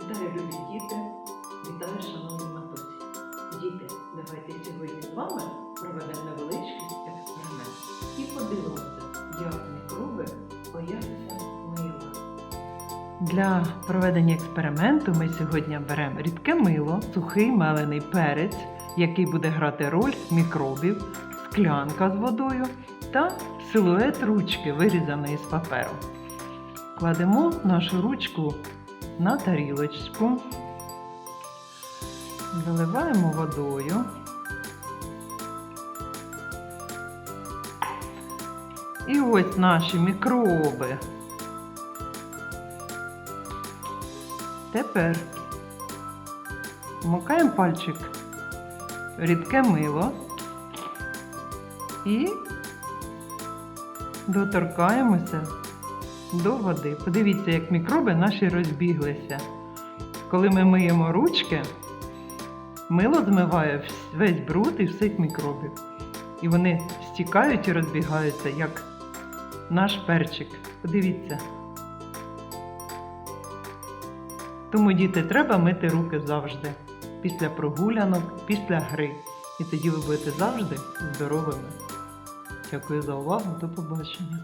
Вітаю, любі діти! Вітаю, шановні матусі! Діти, давайте сьогодні з вами проведемо невеличкий експеримент і подивимося, як мікроби бояться мила. Для проведення експерименту ми сьогодні беремо рідке мило, сухий мелений перець, який буде грати роль мікробів, склянка з водою та силует ручки, вирізаної з паперу. Кладемо нашу ручку на тарілочку, заливаємо водою. І ось наші мікроби. Тепер вмикаємо пальчик рідке мило і доторкаємося до води. Подивіться, як мікроби наші розбіглися. Коли ми миємо ручки, мило змиває весь бруд і всіх мікробів. І вони стікають і розбігаються, як наш перчик. Подивіться. Тому діти треба мити руки завжди. Після прогулянок, після гри. І тоді ви будете завжди здоровими. Дякую за увагу. До побачення.